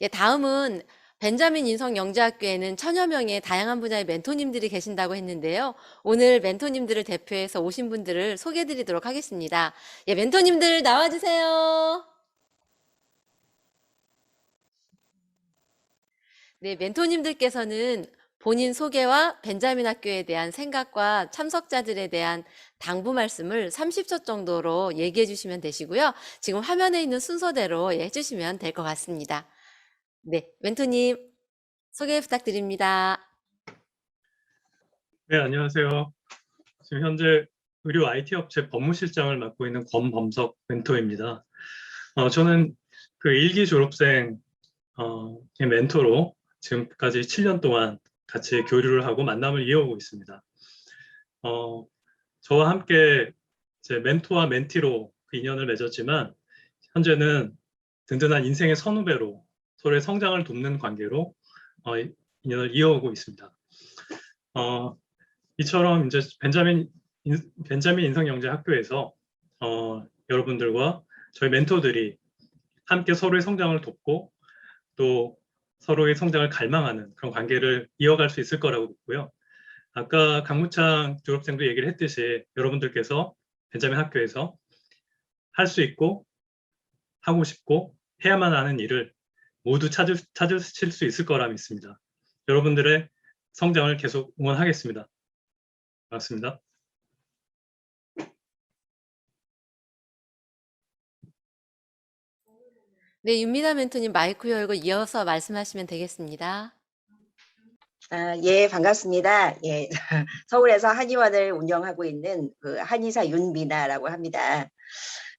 예, 다음은 벤자민 인성 영재학교에는 천여 명의 다양한 분야의 멘토님들이 계신다고 했는데요. 오늘 멘토님들을 대표해서 오신 분들을 소개해 드리도록 하겠습니다. 예, 멘토님들 나와 주세요. 네, 멘토님들께서는 본인 소개와 벤자민 학교에 대한 생각과 참석자들에 대한 당부 말씀을 30초 정도로 얘기해 주시면 되시고요. 지금 화면에 있는 순서대로 예, 해주시면 될 것 같습니다. 네, 멘토님 소개 부탁드립니다. 네, 안녕하세요. 지금 현재 의료 IT 업체 법무실장을 맡고 있는 권범석 멘토입니다. 어, 저는 그 일기 졸업생 어, 의 멘토로 지금까지 7년 동안 같이 교류를 하고 만남을 이어오고 있습니다. 어, 저와 함께 제 멘토와 멘티로 그 인연을 맺었지만 현재는 든든한 인생의 선후배로 서로의 성장을 돕는 관계로 어, 인연을 이어오고 있습니다. 어, 이처럼 이제 벤자민 인- 벤자민 인성영재 학교에서 어, 여러분들과 저희 멘토들이 함께 서로의 성장을 돕고 또 서로의 성장을 갈망하는 그런 관계를 이어갈 수 있을 거라고 믿고요. 아까 강무창 졸업생도 얘기를 했듯이 여러분들께서 벤자민 학교에서 할 수 있고 하고 싶고 해야만 하는 일을 모두 찾을, 찾으실 수 있을 거라 믿습니다. 여러분들의 성장을 계속 응원하겠습니다. 반갑습니다. 네, 윤미나 멘토님 마이크 열고 이어서 말씀하시면 되겠습니다. 아, 예, 반갑습니다. 예, 서울에서 한의원을 운영하고 있는 그 한의사 윤미나라고 합니다.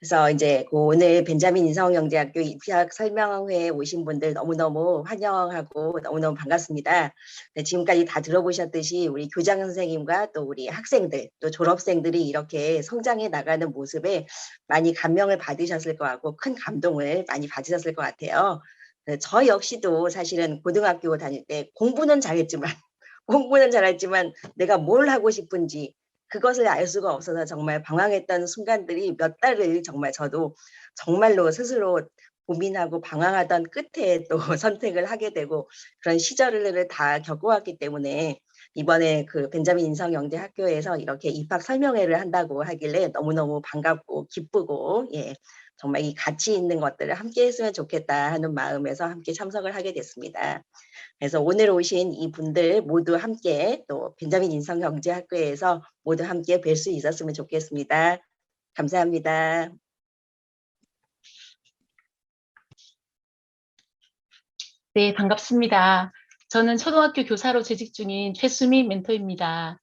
그래서 이제 그 오늘 벤자민 인성영재학교 입학 설명회에 오신 분들 너무너무 환영하고 너무너무 반갑습니다. 네, 지금까지 다 들어보셨듯이 우리 교장 선생님과 또 우리 학생들 또 졸업생들이 이렇게 성장해 나가는 모습에 많이 감명을 받으셨을 것 같고 큰 감동을 많이 받으셨을 것 같아요. 네, 저 역시도 사실은 고등학교 다닐 때 공부는 잘했지만 공부는 잘했지만 내가 뭘 하고 싶은지 그것을 알 수가 없어서 정말 방황했던 순간들이 몇 달을 정말 저도 정말로 스스로 고민하고 방황하던 끝에 또 선택을 하게 되고 그런 시절을 다 겪어왔기 때문에 이번에 그 벤자민 인성 영재 학교에서 이렇게 입학 설명회를 한다고 하길래 너무너무 반갑고 기쁘고 예 정말 이 가치 있는 것들을 함께 했으면 좋겠다 하는 마음에서 함께 참석을 하게 됐습니다. 그래서 오늘 오신 이 분들 모두 함께 또 벤자민 인성경제학교에서 모두 함께 뵐 수 있었으면 좋겠습니다. 감사합니다. 네, 반갑습니다. 저는 초등학교 교사로 재직 중인 최수미 멘토입니다.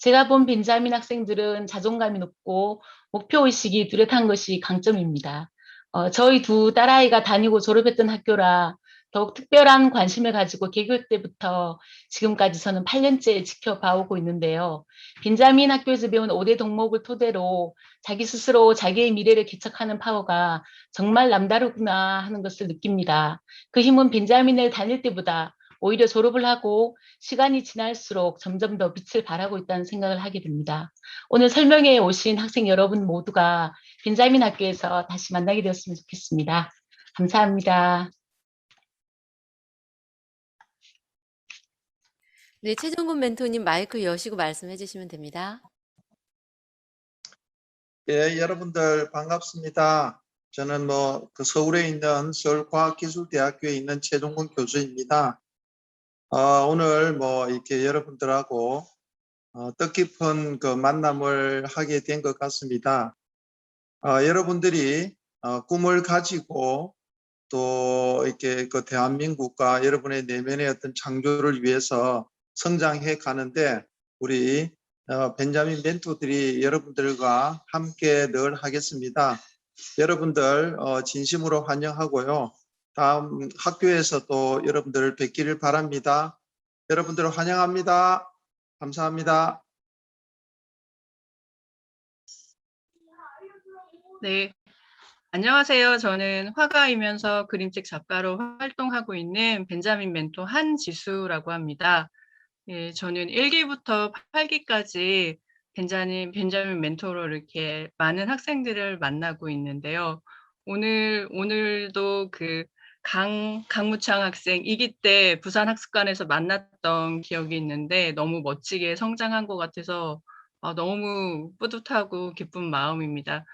제가 본 벤자민 학생들은 자존감이 높고 목표의식이 뚜렷한 것이 강점입니다. 어, 저희 두 딸아이가 다니고 졸업했던 학교라 더욱 특별한 관심을 가지고 개교 때부터 지금까지 저는 8년째 지켜봐오고 있는데요. 벤자민 학교에서 배운 5대 동목을 토대로 자기 스스로 자기의 미래를 개척하는 파워가 정말 남다르구나 하는 것을 느낍니다. 그 힘은 벤자민을 다닐 때보다 오히려 졸업을 하고 시간이 지날수록 점점 더 빛을 발하고 있다는 생각을 하게 됩니다. 오늘 설명회에 오신 학생 여러분 모두가 벤자민 학교에서 다시 만나게 되었으면 좋겠습니다. 감사합니다. 네, 최정근 멘토님 마이크 여시고 말씀해 주시면 됩니다. 예, 여러분들 반갑습니다. 저는 뭐 그 서울에 있는 서울과학기술대학교에 있는 최종근 교수입니다. 어, 오늘 뭐 이렇게 여러분들하고 어, 뜻깊은 그 만남을 하게 된 것 같습니다. 어, 여러분들이 어, 꿈을 가지고 또 이렇게 그 대한민국과 여러분의 내면의 어떤 창조를 위해서 성장해 가는데 우리 어, 벤자민 멘토들이 여러분들과 함께 늘 하겠습니다. 여러분들 어, 진심으로 환영하고요. 다음 학교에서도 여러분들을 뵙기를 바랍니다. 여러분들을 환영합니다. 감사합니다. 네. 안녕하세요. 저는 화가이면서 그림책 작가로 활동하고 있는 벤자민 멘토 한지수라고 합니다. 예, 저는 1기부터 8기까지 벤자민, 벤자민 멘토로 이렇게 많은 학생들을 만나고 있는데요. 오늘, 오늘도 그 강 강무창 학생 이기 때 부산 학습관에서 만났던 기억이 있는데 너무 멋지게 성장한 것 같아서 아, 너무 뿌듯하고 기쁜 마음입니다.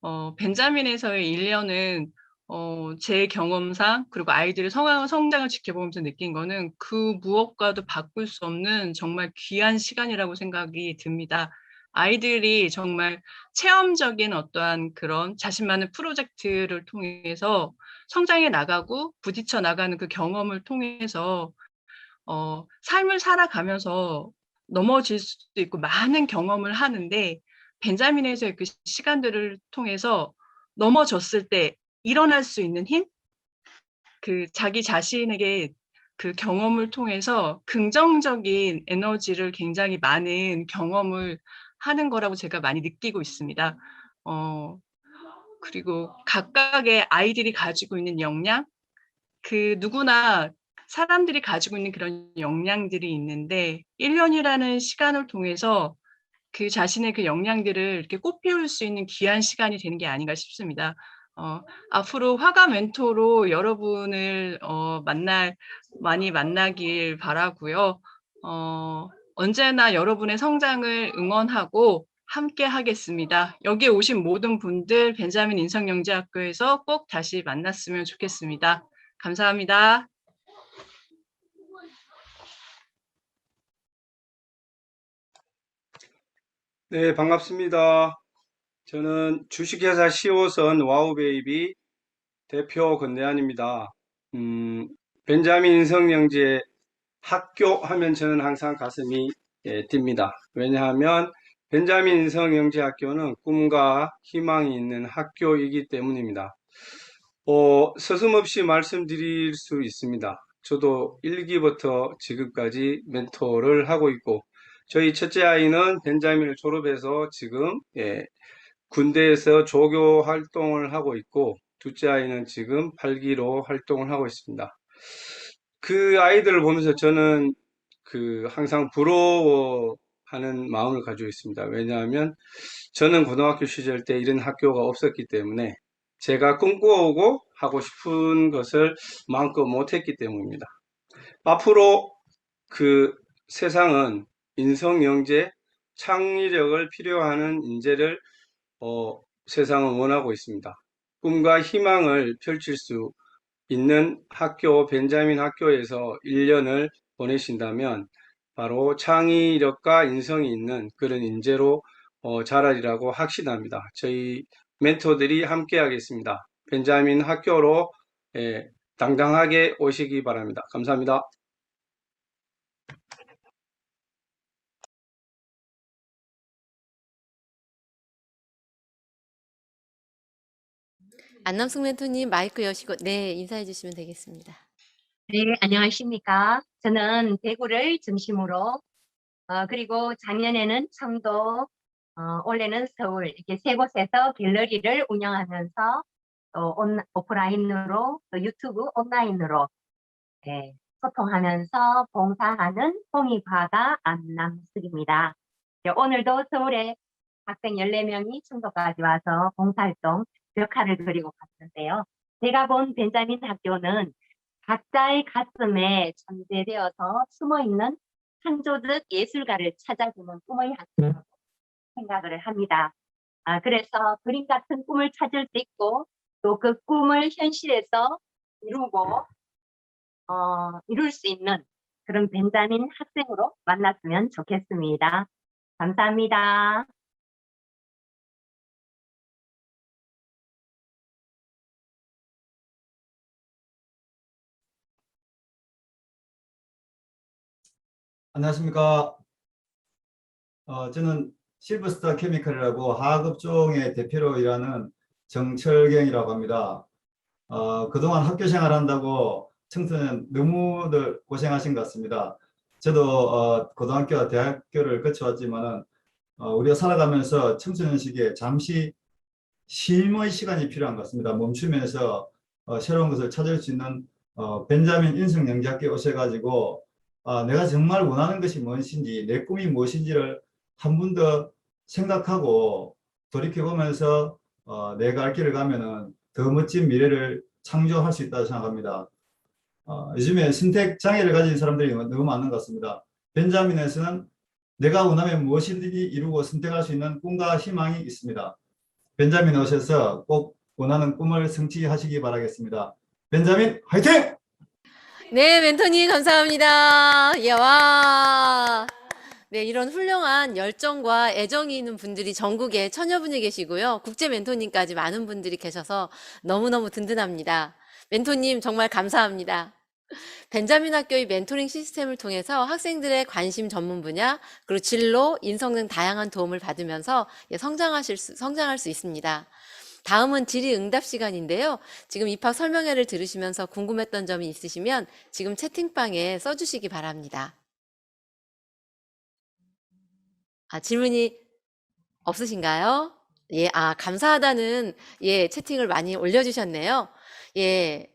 어, 벤자민에서의 1년은 어, 제 경험상 그리고 아이들의 성장, 성장을 지켜보면서 느낀 거는 그 무엇과도 바꿀 수 없는 정말 귀한 시간이라고 생각이 듭니다. 아이들이 정말 체험적인 어떠한 그런 자신만의 프로젝트를 통해서 성장해 나가고 부딪혀 나가는 그 경험을 통해서 어, 삶을 살아가면서 넘어질 수도 있고 많은 경험을 하는데 벤자민에서의 그 시간들을 통해서 넘어졌을 때 일어날 수 있는 힘? 그 자기 자신에게 그 경험을 통해서 긍정적인 에너지를 굉장히 많은 경험을 하는 거라고 제가 많이 느끼고 있습니다. 어, 그리고 각각의 아이들이 가지고 있는 역량, 그 누구나 사람들이 가지고 있는 그런 역량들이 있는데 1년이라는 시간을 통해서 그 자신의 그 역량들을 이렇게 꽃피울 수 있는 귀한 시간이 되는 게 아닌가 싶습니다. 어, 앞으로 화가 멘토로 여러분을 어, 만날 많이 만나길 바라고요. 어, 언제나 여러분의 성장을 응원하고 함께 하겠습니다. 여기에 오신 모든 분들 벤자민 인성영재학교에서 꼭 다시 만났으면 좋겠습니다. 감사합니다. 네, 반갑습니다. 저는 주식회사 15선 와우베이비 대표 권대한입니다. 음, 벤자민 인성영재 학교 하면 저는 항상 가슴이 예, 뜁니다. 왜냐하면 벤자민 인성영재학교는 꿈과 희망이 있는 학교이기 때문입니다. 어, 서슴없이 말씀드릴 수 있습니다. 저도 1기부터 지금까지 멘토를 하고 있고 저희 첫째 아이는 벤자민을 졸업해서 지금 예, 군대에서 조교 활동을 하고 있고 둘째 아이는 지금 8기로 활동을 하고 있습니다. 그 아이들을 보면서 저는 그 항상 부러워하는 마음을 가지고 있습니다. 왜냐하면 저는 고등학교 시절 때 이런 학교가 없었기 때문에 제가 꿈꿔오고 하고 싶은 것을 마음껏 못했기 때문입니다. 앞으로 그 세상은 인성 영재 창의력을 필요하는 인재를 어, 세상은 원하고 있습니다. 꿈과 희망을 펼칠 수 있는 학교, 벤자민 학교에서 1년을 보내신다면 바로 창의력과 인성이 있는 그런 인재로 어, 자라리라고 확신합니다. 저희 멘토들이 함께 하겠습니다. 벤자민 학교로 예, 당당하게 오시기 바랍니다. 감사합니다. 안남숙 멘토님 마이크 여시고 네 인사해 주시면 되겠습니다. 네, 안녕하십니까. 저는 대구를 중심으로, 어, 그리고 작년에는 청도, 어, 올해는 서울, 이렇게 세 곳에서 갤러리를 운영하면서 또 온, 오프라인으로, 또 유튜브 온라인으로 예, 소통하면서 봉사하는 홍익화가 안남숙입니다. 예, 오늘도 서울에 학생 14명이 청도까지 와서 봉사활동 벽화를 그리고 갔는데요. 제가 본 벤자민 학교는 각자의 가슴에 전제되어서 숨어있는 창조적 예술가를 찾아주는 꿈의 학교라고 생각을 합니다. 아, 그래서 그림 같은 꿈을 찾을 수 있고 또 그 꿈을 현실에서 이루고 어, 이룰 수 있는 그런 벤자민 학생으로 만났으면 좋겠습니다. 감사합니다. 안녕하십니까. 어, 저는 실버스타 케미칼이라고 화학업종의 대표로 일하는 정철경이라고 합니다. 어, 그동안 학교 생활한다고 청소년 너무들 고생하신 것 같습니다. 저도 어, 고등학교와 대학교를 거쳐왔지만은 어, 우리가 살아가면서 청소년 시기에 잠시 쉼의 시간이 필요한 것 같습니다. 멈추면서 어, 새로운 것을 찾을 수 있는 어, 벤자민 인성영재학교에 오셔가지고 아, 내가 정말 원하는 것이 무엇인지, 내 꿈이 무엇인지를 한 번 더 생각하고 돌이켜보면서 어, 내가 갈 길을 가면 은 더 멋진 미래를 창조할 수 있다고 생각합니다. 어, 요즘에 선택 장애를 가진 사람들이 너무 많은 것 같습니다. 벤자민에서는 내가 원하면 무엇이든지 이루고 선택할 수 있는 꿈과 희망이 있습니다. 벤자민 오셔서 꼭 원하는 꿈을 성취하시기 바라겠습니다. 벤자민 화이팅! 네, 멘토님 감사합니다. 예, 와. 네, 이런 훌륭한 열정과 애정이 있는 분들이 전국에 천여 분이 계시고요. 국제 멘토님까지 많은 분들이 계셔서 너무너무 든든합니다. 멘토님 정말 감사합니다. 벤자민 학교의 멘토링 시스템을 통해서 학생들의 관심 전문 분야, 그리고 진로, 인성 등 다양한 도움을 받으면서 예, 성장하실 수, 성장할 수 있습니다. 다음은 질의응답 시간인데요. 지금 입학 설명회를 들으시면서 궁금했던 점이 있으시면 지금 채팅방에 써주시기 바랍니다. 아, 질문이 없으신가요? 예, 아, 감사하다는, 예, 채팅을 많이 올려주셨네요. 예,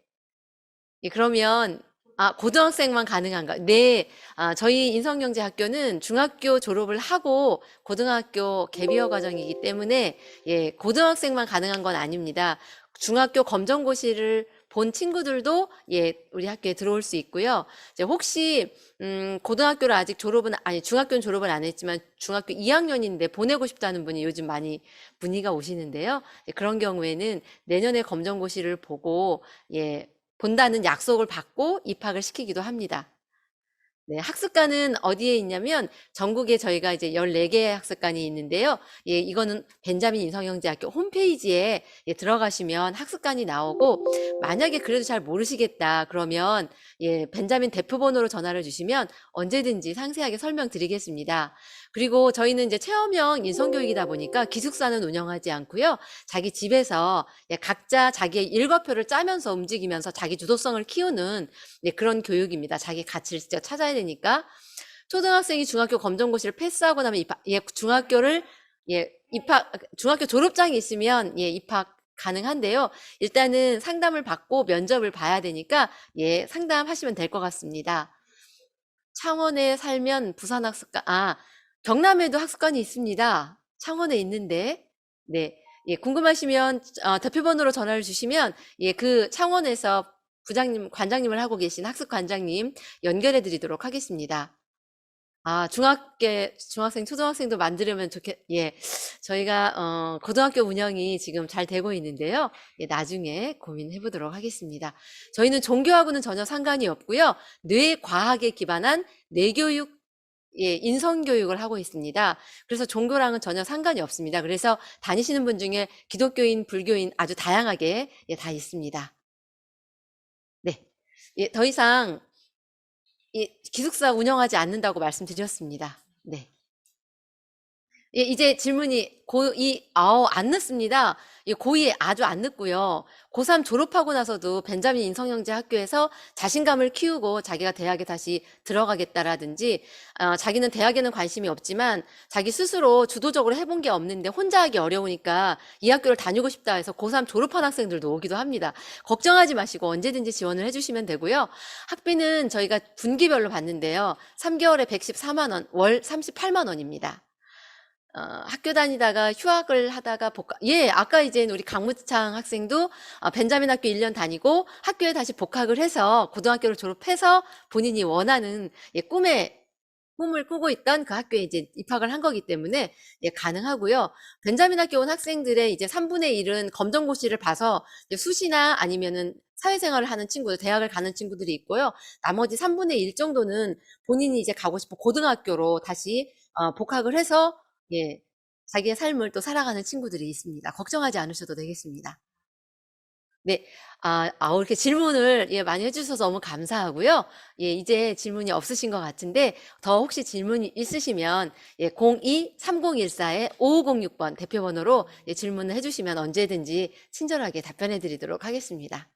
예, 그러면, 아, 고등학생만 가능한가? 네, 아, 저희 인성경제학교는 중학교 졸업을 하고 고등학교 개비어 과정이기 때문에, 예, 고등학생만 가능한 건 아닙니다. 중학교 검정고시를 본 친구들도, 예, 우리 학교에 들어올 수 있고요. 이제 혹시, 음, 고등학교를 아직 졸업은, 아니, 중학교는 졸업을 안 했지만 중학교 2학년인데 보내고 싶다는 분이 요즘 많이 문의가 오시는데요. 예, 그런 경우에는 내년에 검정고시를 보고, 예, 본다는 약속을 받고 입학을 시키기도 합니다. 네, 학습관은 어디에 있냐면 전국에 저희가 이제 14개의 학습관이 있는데요. 예, 이거는 벤자민 인성영재학교 홈페이지에 예, 들어가시면 학습관이 나오고 만약에 그래도 잘 모르시겠다 그러면 예, 벤자민 대표번호로 전화를 주시면 언제든지 상세하게 설명드리겠습니다. 그리고 저희는 이제 체험형 인성교육이다 보니까 기숙사는 운영하지 않고요. 자기 집에서 예, 각자 자기의 일과표를 짜면서 움직이면서 자기 주도성을 키우는 예, 그런 교육입니다. 자기 가치를 직접 찾아야 되니까. 초등학생이 중학교 검정고시를 패스하고 나면 입학, 예, 중학교를 예, 입학, 중학교 졸업장이 있으면 예, 입학 가능한데요. 일단은 상담을 받고 면접을 봐야 되니까 예, 상담하시면 될 것 같습니다. 창원에 살면 부산 학습관, 아, 경남에도 학습관이 있습니다. 창원에 있는데, 네. 예, 궁금하시면, 어, 대표번호로 전화를 주시면, 예, 그 창원에서 부장님, 관장님을 하고 계신 학습 관장님 연결해 드리도록 하겠습니다. 아, 중학교, 중학생, 초등학생도 만들려면 좋겠, 예. 저희가, 어, 고등학교 운영이 지금 잘 되고 있는데요. 예, 나중에 고민해 보도록 하겠습니다. 저희는 종교하고는 전혀 상관이 없고요. 뇌과학에 기반한 뇌교육 예, 인성교육을 하고 있습니다. 그래서 종교랑은 전혀 상관이 없습니다. 그래서 다니시는 분 중에 기독교인, 불교인 아주 다양하게 예, 다 있습니다. 네. 예, 더 이상 이 기숙사 운영하지 않는다고 말씀드렸습니다. 네. 예, 이제 질문이 고2, 아우, 안 늦습니다. 예, 고2 아주 안 늦고요. 고3 졸업하고 나서도 벤자민 인성영재 학교에서 자신감을 키우고 자기가 대학에 다시 들어가겠다라든지, 어, 자기는 대학에는 관심이 없지만 자기 스스로 주도적으로 해본 게 없는데 혼자 하기 어려우니까 이 학교를 다니고 싶다 해서 고3 졸업한 학생들도 오기도 합니다. 걱정하지 마시고 언제든지 지원을 해주시면 되고요. 학비는 저희가 분기별로 받는데요. 3개월에 114만 원, 월 38만 원입니다. 어, 학교 다니다가 휴학을 하다가 복학, 예, 아까 이제 우리 강무창 학생도 어, 벤자민 학교 1년 다니고 학교에 다시 복학을 해서 고등학교를 졸업해서 본인이 원하는 예, 꿈에 꿈을 꾸고 있던 그 학교에 이제 입학을 한 거기 때문에 예, 가능하고요. 벤자민 학교 온 학생들의 이제 3분의 1은 검정고시를 봐서 수시나 아니면은 사회생활을 하는 친구들, 대학을 가는 친구들이 있고요. 나머지 3분의 1 정도는 본인이 이제 가고 싶은 고등학교로 다시 어, 복학을 해서 예, 자기의 삶을 또 살아가는 친구들이 있습니다. 걱정하지 않으셔도 되겠습니다. 네, 아, 아, 이렇게 질문을 예, 많이 해주셔서 너무 감사하고요. 예, 이제 질문이 없으신 것 같은데 더 혹시 질문이 있으시면 예, 02-3014-5506번 대표번호로 예, 질문을 해주시면 언제든지 친절하게 답변해 드리도록 하겠습니다.